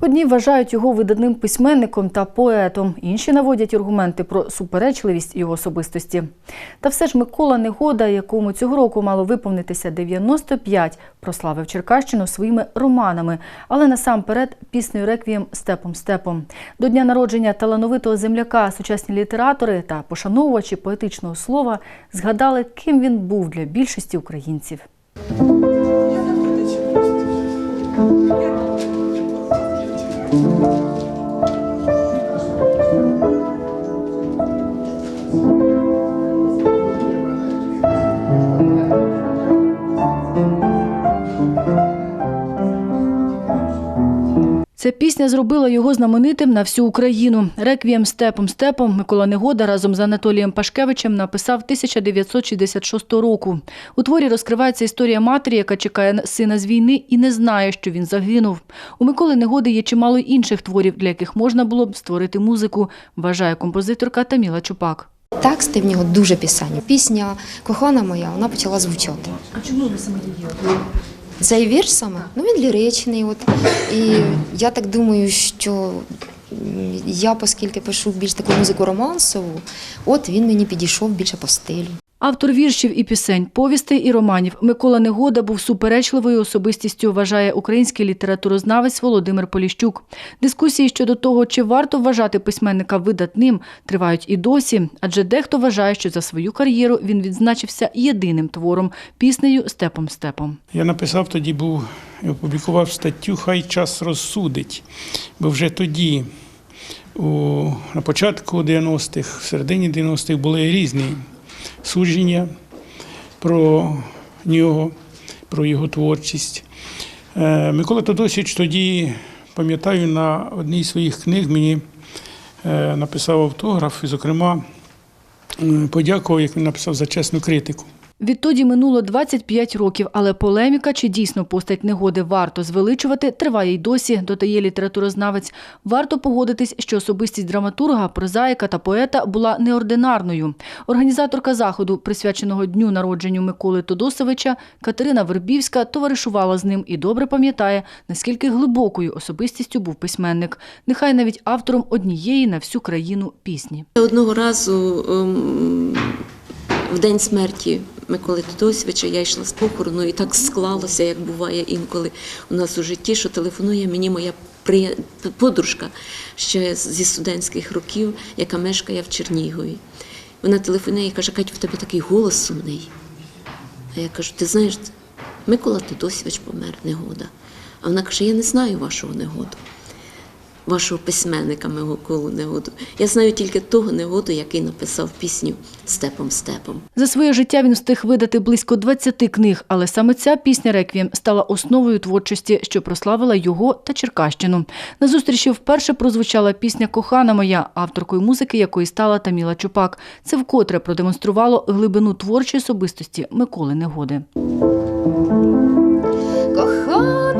Одні вважають його видатним письменником та поетом, інші наводять аргументи про суперечливість його особистості. Та все ж Микола Негода, якому цього року мало виповнитися 95, прославив Черкащину своїми романами, але насамперед піснею реквієм Степом Степом. До дня народження талановитого земляка сучасні літератори та пошановувачі поетичного слова згадали, ким він був для більшості українців. Música Ця пісня зробила його знаменитим на всю Україну. Реквієм Степом Степом Микола Негода разом з Анатолієм Пашкевичем написав 1966 року. У творі розкривається історія матері, яка чекає сина з війни і не знає, що він загинув. У Миколи Негоди є чимало інших творів, для яких можна було б створити музику, вважає композиторка Таміла Чупак. Тексти в нього дуже пісенні. Пісня кохана моя, вона почала звучати. А чому ви саме її? Цей вірш саме, ну він ліричний. От і я так думаю, що я, оскільки пишу більш таку музику романсову, от він мені підійшов більше по стилю. Автор віршів і пісень, повістей і романів Микола Негода був суперечливою особистістю, вважає український літературознавець Володимир Поліщук. Дискусії щодо того, чи варто вважати письменника видатним, тривають і досі, адже дехто вважає, що за свою кар'єру він відзначився єдиним твором піснею Степом Степом. Я написав тоді, був і опублікував статтю Хай час розсудить. Бо вже тоді, у, на початку 90-х, в середині 90-х були різні судження про нього, про його творчість. Е, Микола Тодосіч тоді, пам'ятаю, на одній з своїх книг мені е, написав автограф, і, зокрема, подякував, як він написав, за чесну критику. Відтоді минуло 25 років, але полеміка, чи дійсно постать негоди варто звеличувати, триває й досі, додає літературознавець. Варто погодитись, що особистість драматурга, прозаїка та поета була неординарною. Організаторка заходу, присвяченого дню народженню Миколи Тодосовича, Катерина Вербівська товаришувала з ним і добре пам'ятає, наскільки глибокою особистістю був письменник. Нехай навіть автором однієї на всю країну пісні. Одного разу ем, в день смерті Миколи Тодосовича я йшла з похорону, і так склалося, як буває інколи у нас у житті, що телефонує мені моя подружка ще зі студентських років, яка мешкає в Чернігові. Вона телефонує і каже, Катю, в тебе такий голос сумний. А я кажу, ти знаєш, Микола Тодосович помер, негода. А вона каже, я не знаю вашого негоду вашого письменника Миколу Негоду. Я знаю тільки того негоду, який написав пісню Степом Степом. За своє життя він встиг видати близько 20 книг, але саме ця пісня «Реквієм» стала основою творчості, що прославила його та Черкащину. На зустрічі вперше прозвучала пісня Кохана моя, авторкою музики якої стала Таміла Чупак. Це вкотре продемонструвало глибину творчої особистості Миколи Негоди. Кохана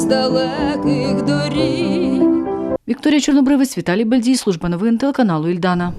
з далеких доріг. Вікторія Чорнобривець, Віталій Бельдій, служба новин телеканалу Ільдана.